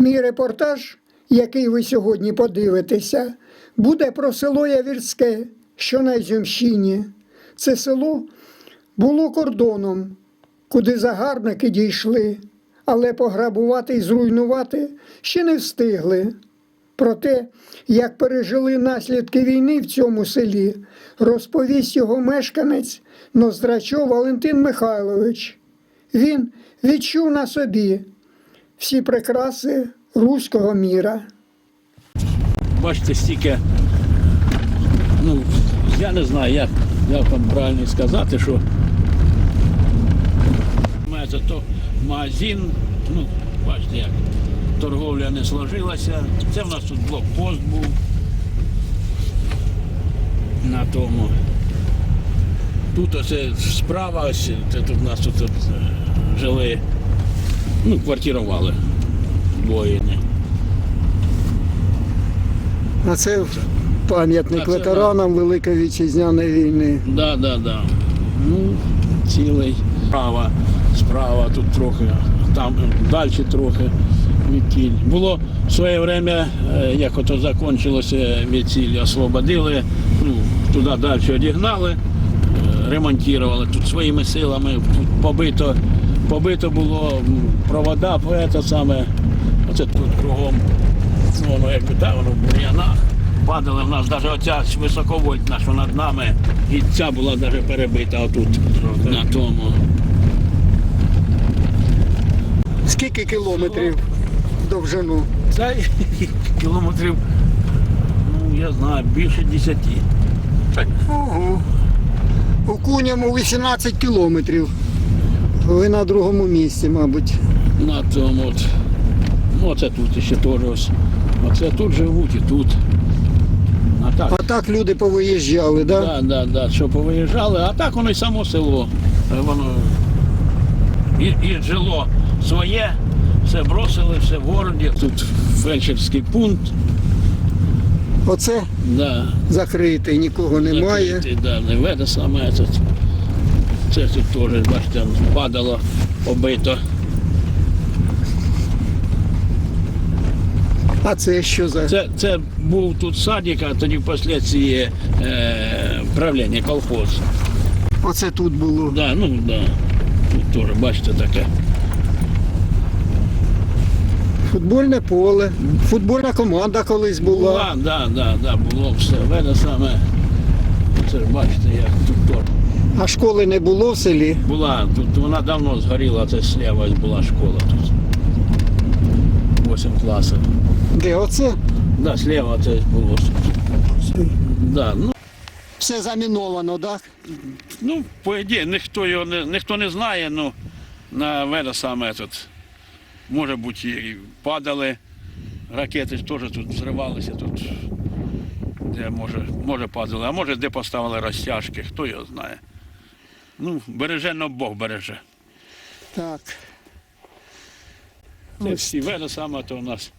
Мій репортаж, який ви сьогодні подивитеся, буде про село Явірське, що на Ізюмщині. Це село було кордоном, куди загарбники дійшли, але пограбувати і зруйнувати ще не встигли. Про те, як пережили наслідки війни в цьому селі, розповість його мешканець Ноздрачов Валентин Михайлович. Він відчув на собі всі прикраси руського міра. Бачите, стільки, ну, я не знаю, як, як вам правильно сказати, що це то магазин, ну, бачите, як торговля не сложилася. Це в нас тут блокпост був на тому. Тут оце справа, ось, це тут у нас тут, тут е, жили, ну, квартирували воїни. А це пам'ятник це, ветеранам Великої Вітчизняної війни. Да, да, да. Ну, цілий. Справа, справа тут трохи, там далі трохи відтіль. Було в своє время, е, як ото закінчилося відтіль, освободили, ну, туди далі одігнали, е, ремонтували тут своїми силами, побито, побито було провода, це саме, оце тут кругом, ну, воно якби так, воно в бур'янах. Падали в нас навіть оця високовольтна, що над нами, і ця була навіть перебита отут, на тому. Скільки кілометрів довжину? Це кілометрів, ну я знаю, більше десяти. Ого. У Куняму 18 кілометрів. Ви на другому місці, мабуть. На тому от. Ну, оце тут ще теж ось. Оце тут живуть і тут. А так, А так люди повиїжджали, так? Да? да, да, да, що повиїжджали, а так воно й само село. Е, Воно і, і жило своє, все бросили, все в городі. Тут фельдшерський пункт. Оце Да, закритий, нікого немає. Закритий, да, не веде саме. Це, це тут теж, бачите, падало, побито. А це що за? Це, це був тут садик, а тоді впоследствии е, правління колхоз. Оце тут було. Да, ну, да. Тут теж, бачите, таке. Футбольне поле. Футбольна команда колись була. Була, да, да, да, було все. Веде саме. Це ж бачите, як тут теж. А школи не було в селі. Була, тут вона давно згоріла, це слева була школа тут. 8 класів. Де оце? Да, слева це було. Да, ну, Все заміновано, так? ну, по ідеї, ніхто його не, ніхто не знає, ну, на веде саме тут, може бути, і падали, ракети ж теж тут взривалися, тут, де може, може падали, а може де поставили розтяжки, хто його знає. Ну, береже, но Бог береже. Так. Це всі веде саме, то у нас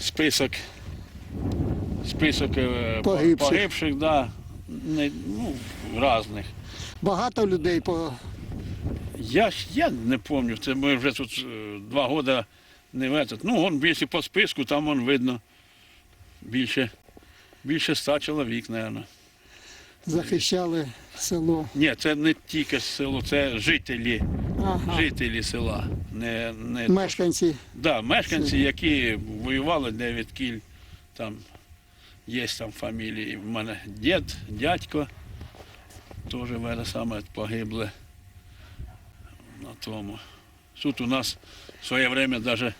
список, список е, Погибших. погибших да, не, ну, різних. Багато людей по. Я, я не пам'ятаю, це ми вже тут е, два роки не в этот. Ну, он більше по списку, там он видно більше, більше ста чоловік, мабуть. захищали село. Ні, це не тільки село, це жителі, Ага. жителі села. Не, не, Мешканці. да, мешканці, які воювали 9 кіль, там є там фамілії. У мене дід, дядько теж в це саме погибли на тому. Тут у нас в своє время даже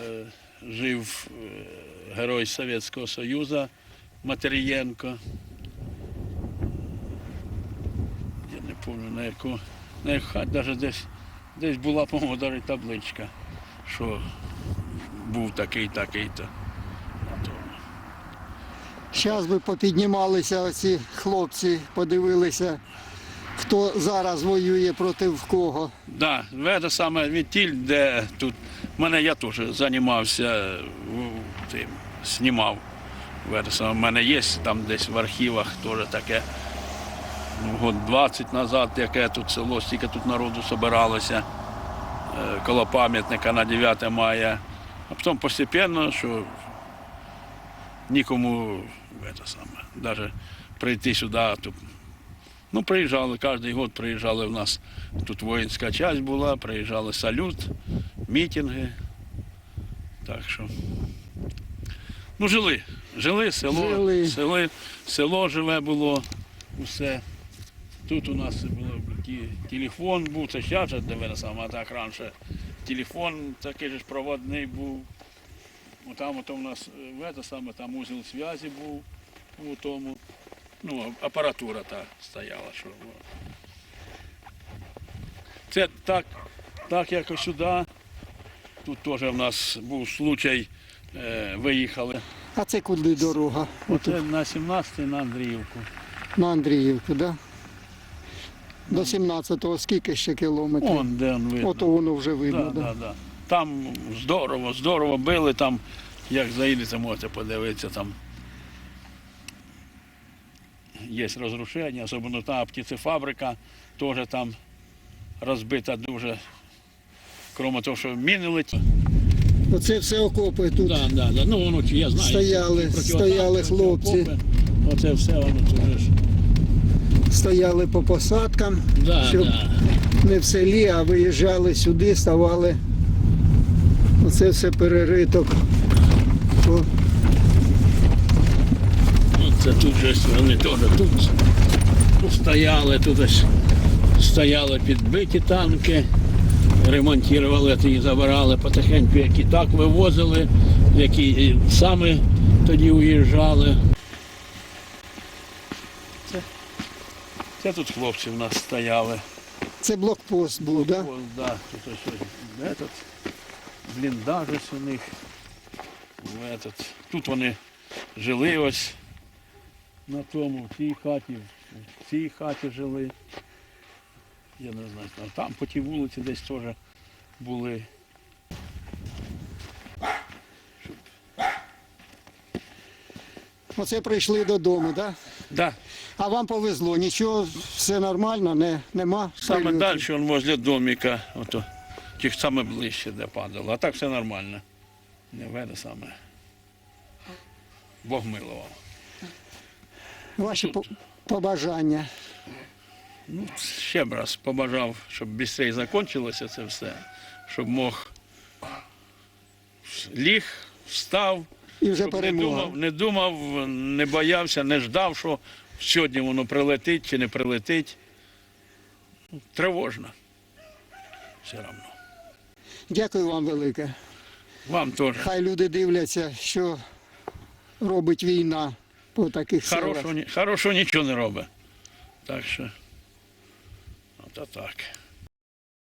е, жив е, герой Совєтського Союзу Матерієнко. Я не пам'ятаю на яку, на яку хать даже десь, десь була, по-моєму, навіть табличка, що був такий, такий-то. Зараз би попіднімалися оці хлопці, подивилися, хто зараз воює проти кого. Да, це саме відтіль, де тут мене я теж займався тим, знімав. У мене є там десь в архівах теж таке. Ну, год 20 назад, яке тут село, стільки тут народу збиралося. е, Коло пам'ятника на 9 мая. А потім постепенно, що нікому это саме, даже прийти сюди. Тут, ну, приїжджали, кожен год приїжджали в нас. Тут воїнська часть була, приїжджали салют, мітинги. Так що. Ну, жили. Жили, село, Жили. Село, село живе було, усе. Тут у нас було ті- телефон був, це зараз же дивили саме, а так раніше. Телефон такий же ж проводний був. Там ото у нас е, в це саме, там узел зв'язі був у тому. Ну, апаратура та стояла. Що... Це так, так як сюди. Тут теж в нас був случай, виїхали. А це куди дорога? Оце на 17 на Андріївку. На Андріївку, да? До 17-го скільки ще кілометрів? Он де он видно. Ото воно вже да, видно. да, да. Там здорово, здорово били, там, як заїдете, можете подивитися, там є розрушення, особливо та птицефабрика, теж там розбита дуже. Крім того, що міни летять. Оце все окопи тут. Да, да, да. Ну, воно, я знаю. Стояли, стояли хлопці. Оце все воно тут ж. Стояли по посадкам, Да, щоб да. не в селі, а виїжджали сюди, ставали. Оце все перериток. О, Це тут же вони теж тут, тут стояли, тут ось стояли підбиті танки, ремонтували, ті забирали потихеньку, які так вивозили, які і самі тоді уїжджали. Це, це тут хлопці в нас стояли. Це блокпост був, так? Да? Да, тут ось ось этот, бліндаж ось у них. Этот. Тут вони жили ось на тому, в цій хаті, в цій хаті жили. Я не знаю, там, там по тій вулиці десь теж були. Оце прийшли додому, так? Да? Да, А вам повезло, нічого, все нормально, не, нема. саме далі, он возле домика, ото, тих саме ближче, де падало. А так все нормально. Не веде саме. Бог милував. Ваші по- побажання. Ну, ще б раз побажав, щоб швидше закінчилося це все, щоб мог ліг, встав, І вже щоб не думав, не думав, не боявся, не ждав, що сьогодні воно прилетить чи не прилетить. Тривожно. Все одно. Дякую вам велике. Вам теж. Хай люди дивляться, що робить війна по таких Хорошого, селах. хорошого нічого не робить. Так що, от так.